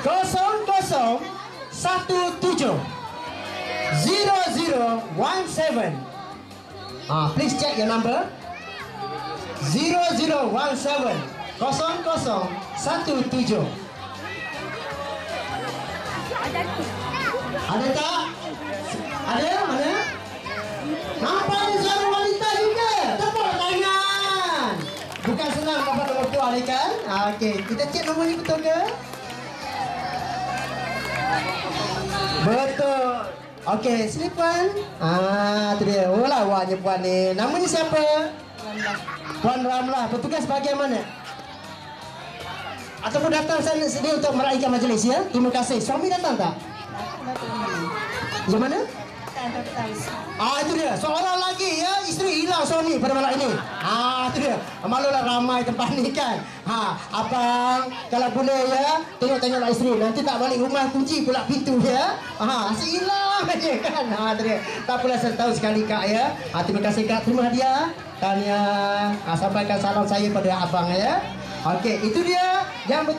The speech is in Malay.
0017 Ah, please check your number 0017 0017 Ada tak? Ada? Mana? Nampak ni suara wanita juga. Tepuk tangan. Bukan senang dapat nombor tu ni kan? Ah, Okey, kita cek nombor ni betul ke? Betul. Okey, sini puan. Ah, tu dia. Oh lah puan ni. Namanya siapa? Puan Ramlah. Bertugas bahagian mana? Ataupun datang sana sini untuk meraihkan majlis ya? Terima kasih. Suami datang tak? Yang mana? Ah itu dia. Seorang lagi isteri hilang suami pada malam ini. Ah itu dia. Malulah ramai tempat ni kan. Ha, abang kalau boleh ya tengok-tengoklah isteri. Nanti tak balik rumah kunci pula pintu ya. Ha, asyik hilang aja kan. Ha itu dia. Tak apalah saya tahu sekali kak ya. Ha, terima kasih kak. Terima hadiah. Tanya ha, sampaikan salam saya pada abang ya. Okey, itu dia yang betul